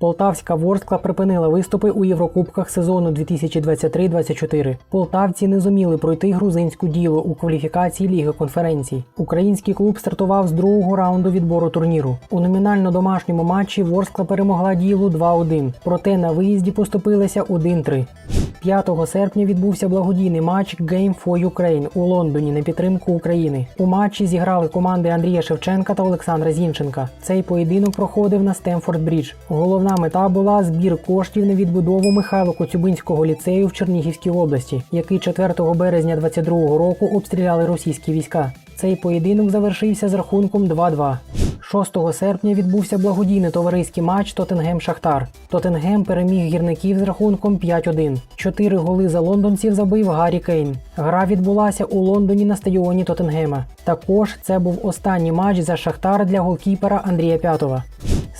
Полтавська Ворскла припинила виступи у Єврокубках сезону 2023-24. Полтавці не зуміли пройти грузинську діло у кваліфікації Ліги конференцій. Український клуб стартував з другого раунду відбору турніру. У номінально домашньому матчі Ворскла перемогла ділу 2-1, проте на виїзді поступилася 1-3. 5 серпня відбувся благодійний матч Game for Ukraine у Лондоні на підтримку України. У матчі зіграли команди Андрія Шевченка та Олександра Зінченка. Цей поєдинок проходив на Стемфорд Брідж. Головна мета була збір коштів на відбудову Михайло Коцюбинського ліцею в Чернігівській області, який 4 березня 22-го року обстріляли російські війська. Цей поєдинок завершився з рахунком 2-2. 6 серпня відбувся благодійний товариський матч Тоттенгем Шахтар. Тоттенгем переміг гірників з рахунком 5-1. Чотири голи за лондонців забив Гаррі Кейн. Гра відбулася у Лондоні на стадіоні Тоттенгема. Також це був останній матч за Шахтар для голкіпера Андрія П'ятова.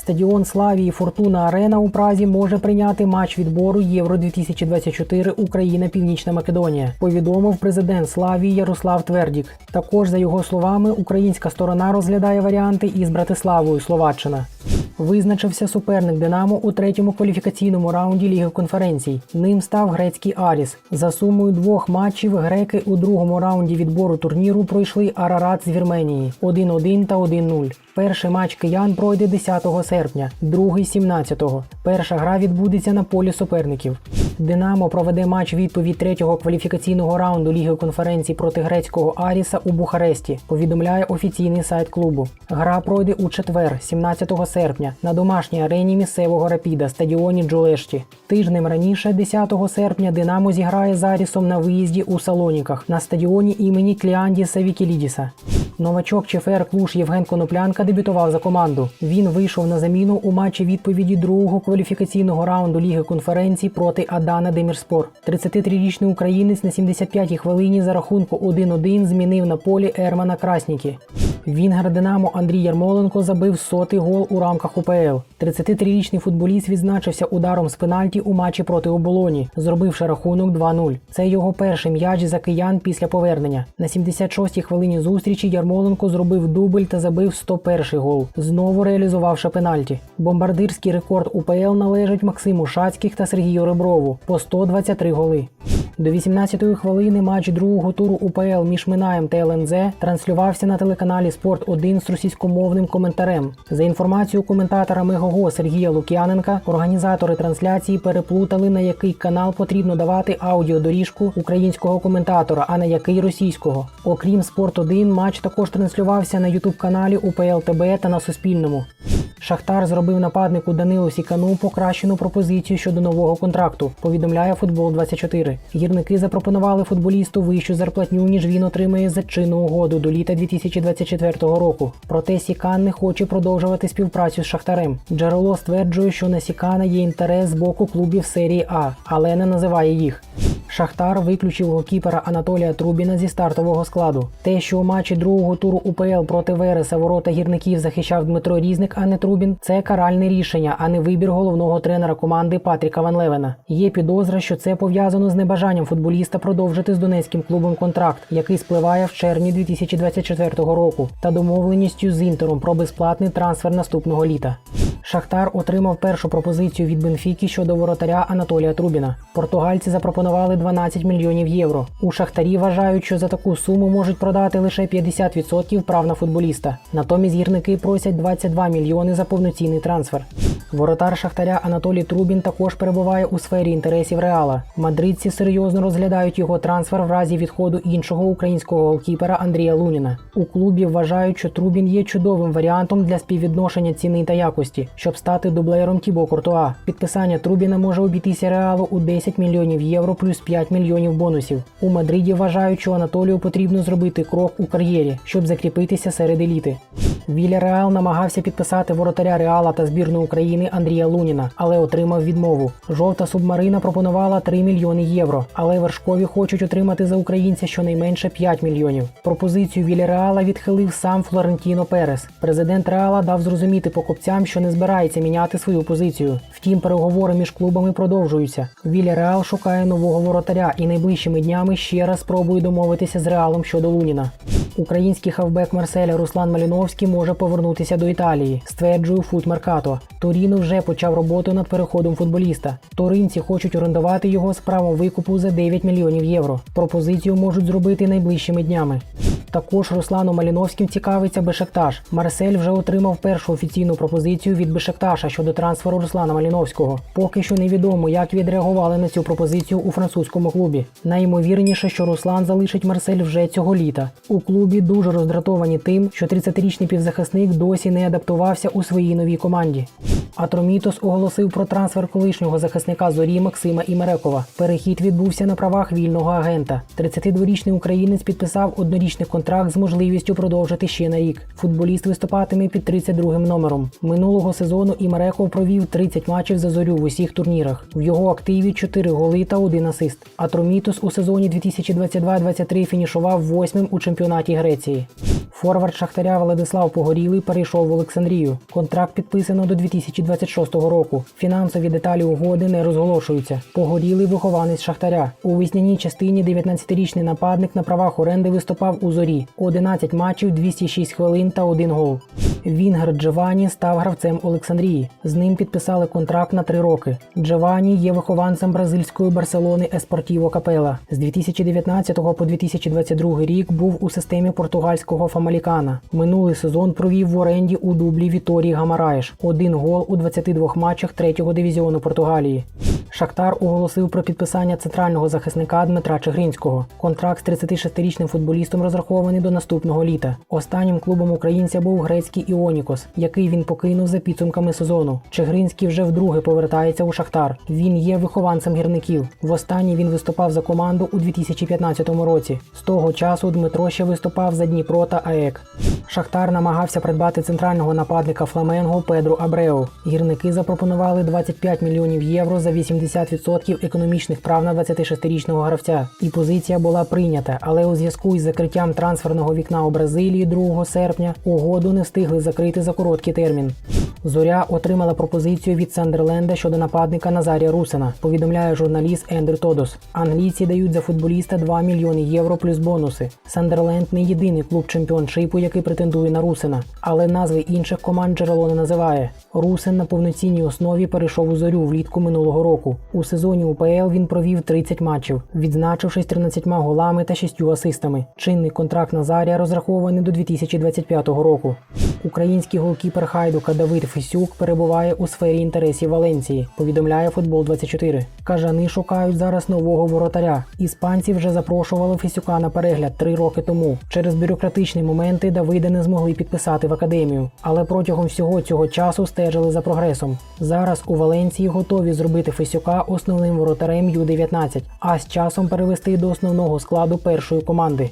Стадіон Славії Фортуна Арена у Празі може прийняти матч відбору Євро 2024 Україна Північна Македонія. Повідомив президент Славії Ярослав Твердік. Також, за його словами, українська сторона розглядає варіанти із Братиславою Словаччина. Визначився суперник Динамо у третьому кваліфікаційному раунді Ліги конференцій. Ним став грецький Аріс. За сумою двох матчів греки у другому раунді відбору турніру пройшли Арарат з Вірменії 1-1 та 1-0. Перший матч киян пройде 10 серпня, другий 17-го. Перша гра відбудеться на полі суперників. Динамо проведе матч відповідь третього кваліфікаційного раунду Ліги конференцій проти грецького Аріса у Бухаресті. Повідомляє офіційний сайт клубу. Гра пройде у четвер, 17 серпня, на домашній арені місцевого рапіда стадіоні Джолешті. Тижнем раніше, 10 серпня, Динамо зіграє з Арісом на виїзді у Салоніках на стадіоні імені Кліандіса Вікілідіса. Новачок ЧФР Клуш Євген Коноплянка дебютував за команду. Він вийшов на заміну у матчі відповіді другого кваліфікаційного раунду Ліги конференцій проти Адана Демірспор. 33-річний українець на 75-й хвилині за рахунку 1-1 змінив на полі Ермана Красніки. Вінгер Динамо Андрій Ярмоленко забив сотий гол у рамках УПЛ. 33-річний футболіст відзначився ударом з пенальті у матчі проти оболоні, зробивши рахунок 2-0. Це його перший м'яч за киян після повернення. На 76-й хвилині зустрічі Ярмоленко зробив дубль та забив 101-й гол, знову реалізувавши пенальті. Бомбардирський рекорд УПЛ належить Максиму Шацьких та Сергію Реброву по 123 голи. До 18-ї хвилини матч другого туру УПЛ між Минаєм та ЛНЗ транслювався на телеканалі Спорт 1 з російськомовним коментарем. За інформацією коментатора Мегого Сергія Лук'яненка, організатори трансляції переплутали, на який канал потрібно давати аудіодоріжку українського коментатора, а на який російського. Окрім Спорт 1 матч також транслювався на ютуб каналі УПЛ ТБ та на Суспільному. Шахтар зробив нападнику Данилу Сікану покращену пропозицію щодо нового контракту. Повідомляє футбол 24 Гірники запропонували футболісту вищу зарплатню, ніж він отримає за чинну угоду до літа 2024 року. Проте Сікан не хоче продовжувати співпрацю з Шахтарем. Джерело стверджує, що на Сікана є інтерес з боку клубів серії А, але не називає їх. Шахтар виключив голкіпера Анатолія Трубіна зі стартового складу. Те, що у матчі другого туру УПЛ проти Вереса ворота гірників захищав Дмитро Різник, а не Трубін, це каральне рішення, а не вибір головного тренера команди Патріка Ван Левена. Є підозра, що це пов'язано з небажанням футболіста продовжити з донецьким клубом контракт, який спливає в червні 2024 року, та домовленістю з інтером про безплатний трансфер наступного літа. Шахтар отримав першу пропозицію від Бенфіки щодо воротаря Анатолія Трубіна. Португальці запропонували 12 мільйонів євро. У Шахтарі вважають, що за таку суму можуть продати лише 50% прав на футболіста. Натомість гірники просять 22 мільйони за повноцінний трансфер. Воротар Шахтаря Анатолій Трубін також перебуває у сфері інтересів Реала. Мадридці серйозно розглядають його трансфер в разі відходу іншого українського голкіпера Андрія Луніна. У клубі вважають, що Трубін є чудовим варіантом для співвідношення ціни та якості, щоб стати дублером Тібо Куртуа. Підписання Трубіна може обійтися Реалу у 10 мільйонів євро плюс 5 мільйонів бонусів. У Мадриді вважають, що Анатолію потрібно зробити крок у кар'єрі, щоб закріпитися серед еліти. Віля Реал намагався підписати воротаря Реала та збірну України Андрія Луніна, але отримав відмову. Жовта субмарина пропонувала 3 мільйони євро, але вершкові хочуть отримати за українця щонайменше 5 мільйонів. Пропозицію Віля Реала відхилив сам Флорентіно Перес. Президент Реала дав зрозуміти покупцям, що не збирається міняти свою позицію. Втім, переговори між клубами продовжуються. Віля Реал шукає нового воротаря і найближчими днями ще раз спробує домовитися з Реалом щодо Луніна. Український хавбек Марселя Руслан Маліновський може повернутися до Італії, стверджує Фут Меркато. Торіно вже почав роботу над переходом футболіста. Торинці хочуть орендувати його з правом викупу за 9 мільйонів євро. Пропозицію можуть зробити найближчими днями. Також Руслану Маліновським цікавиться Бешекташ. Марсель вже отримав першу офіційну пропозицію від Бешекташа щодо трансферу Руслана Маліновського. Поки що невідомо, як відреагували на цю пропозицію у французькому клубі. Найімовірніше, що Руслан залишить Марсель вже цього літа. У клубі дуже роздратовані тим, що 30-річний півзахисник досі не адаптувався у своїй новій команді. Атромітос оголосив про трансфер колишнього захисника зорі Максима Імерекова. Перехід відбувся на правах вільного агента. 32-річний українець підписав однорічний контракт з можливістю продовжити ще на рік. Футболіст виступатиме під 32-м номером. Минулого сезону Імереков провів 30 матчів за зорю в усіх турнірах. В його активі 4 голи та 1 асист. Атромітос у сезоні 2022-23 фінішував восьмим у чемпіонаті Греції. Форвард Шахтаря Владислав Погорілий перейшов в Олександрію. Контракт підписано до 2026 року. Фінансові деталі угоди не розголошуються. Погорілий вихованець Шахтаря. У весняній частині 19-річний нападник на правах оренди виступав у зорі. 11 матчів, 206 хвилин та 1 гол. Вінгер Джованні став гравцем Олександрії. З ним підписали контракт на 3 роки. Джованні є вихованцем бразильської Барселони Еспортіво Капела. З 2019 по 2022 рік був у системі португальського Фамалікана. Минулий сезон провів в оренді у дублі Віторії Гамараєш. Один гол у 22 матчах третього дивізіону Португалії. Шахтар оголосив про підписання центрального захисника Дмитра Чигринського. Контракт з 36-річним футболістом розрахований до наступного літа. Останнім клубом українця був грецький Іонікос, який він покинув за підсумками сезону. Чигринський вже вдруге повертається у Шахтар. Він є вихованцем гірників. Востаннє він виступав за команду у 2015 році. З того часу Дмитро ще виступав за Дніпро та АЕК. Шахтар намагався придбати центрального нападника Фламенго Педру Абреу. Гірники запропонували 25 мільйонів євро за 80% економічних прав на 26-річного гравця. І позиція була прийнята, але у зв'язку із закриттям трансферного вікна у Бразилії 2 серпня угоду не встигли закрити за короткий термін. Зоря отримала пропозицію від Сандерленда щодо нападника Назарія Русина, повідомляє журналіст Ендрю Тодос. Англійці дають за футболіста 2 мільйони євро плюс бонуси. Сандерленд не єдиний клуб чемпіоншипу, який претендує на Русина, але назви інших команд джерело не називає. Русин на повноцінній основі перейшов у зорю влітку минулого року. У сезоні УПЛ він провів 30 матчів, відзначившись 13 голами та 6 асистами. Чинний контракт Назарія розрахований до 2025 року. Український голкіпер Хайдука Давид Фесюк перебуває у сфері інтересів Валенції, повідомляє Футбол 24. Кажани шукають зараз нового воротаря. Іспанці вже запрошували Фесюка на перегляд три роки тому. Через бюрократичні моменти Давида не змогли підписати в академію, але протягом всього цього часу стежили за прогресом. Зараз у Валенції готові зробити Фесюка основним воротарем Ю-19, а з часом перевести до основного складу першої команди.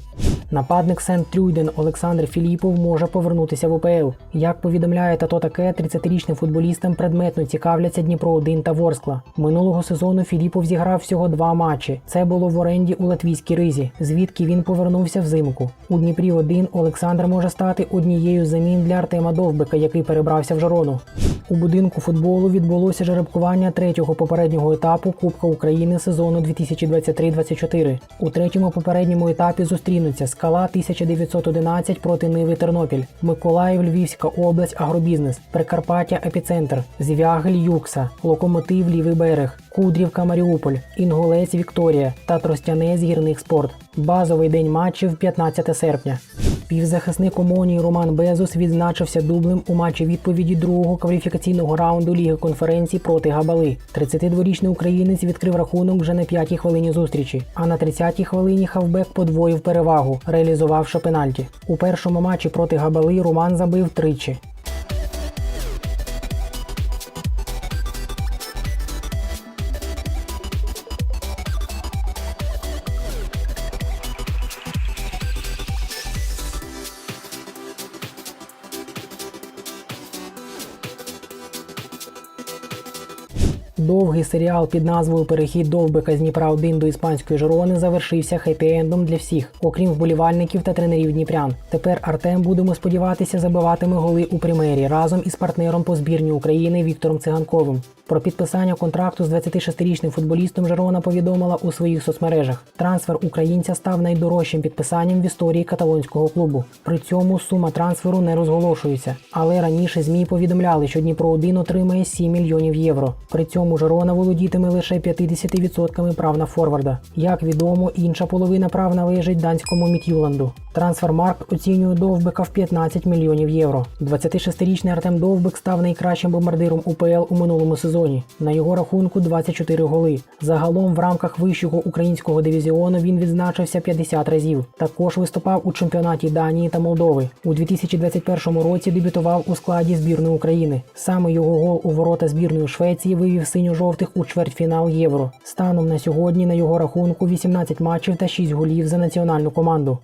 Нападник Сент Трюйден Олександр Філіпов може повернутися в УПЛ. Як повідомляє тато таке, 30-річним футболістам предметно цікавляться Дніпро 1 та Ворскла. Минулого сезону Філіпов зіграв всього два матчі. Це було в оренді у латвійській ризі, звідки він повернувся взимку. У Дніпрі 1 Олександр може стати однією з замін для Артема Довбика, який перебрався в Жарону. У будинку футболу відбулося жеребкування третього попереднього етапу Кубка України сезону 2023-24. У третьому попередньому етапі зустрінуться Скала 1911 проти Ниви Тернопіль, Миколаїв, Львівська область, Агробізнес, Прикарпаття, Епіцентр, Звягель, Юкса, Локомотив, Лівий берег, Кудрівка, Маріуполь, Інгулець, Вікторія та Тростянець, Гірник Спорт. Базовий день матчів 15 серпня. Півзахисник Омонії Роман Безус відзначився дублем у матчі відповіді другого кваліфікаційного раунду Ліги конференцій проти Габали. 32-річний українець відкрив рахунок вже на п'ятій хвилині зустрічі, а на 30-й хвилині хавбек подвоїв перевагу, реалізувавши пенальті. У першому матчі проти Габали Роман забив тричі. Довгий серіал під назвою Перехід Довбика з Дніпра 1 до іспанської Жирони завершився хеппі-ендом для всіх, окрім вболівальників та тренерів Дніпрян. Тепер Артем будемо сподіватися забиватиме голи у прем'єрі разом із партнером по збірні України Віктором Циганковим. Про підписання контракту з 26-річним футболістом Жерона повідомила у своїх соцмережах. Трансфер українця став найдорожчим підписанням в історії каталонського клубу. При цьому сума трансферу не розголошується. Але раніше ЗМІ повідомляли, що Дніпро 1 отримає 7 мільйонів євро. При цьому Жерона володітиме лише 50% прав на форварда. Як відомо, інша половина прав належить данському Міт'юланду. Трансфермаркт оцінює Довбика в 15 мільйонів євро. 26-річний Артем Довбик став найкращим бомбардиром УПЛ у минулому сезоні. На його рахунку 24 голи. Загалом в рамках вищого українського дивізіону він відзначився 50 разів. Також виступав у чемпіонаті Данії та Молдови. У 2021 році дебютував у складі збірної України. Саме його гол у ворота збірної Швеції вивів синьо-жовтих у чвертьфінал Євро. Станом на сьогодні на його рахунку 18 матчів та 6 голів за національну команду.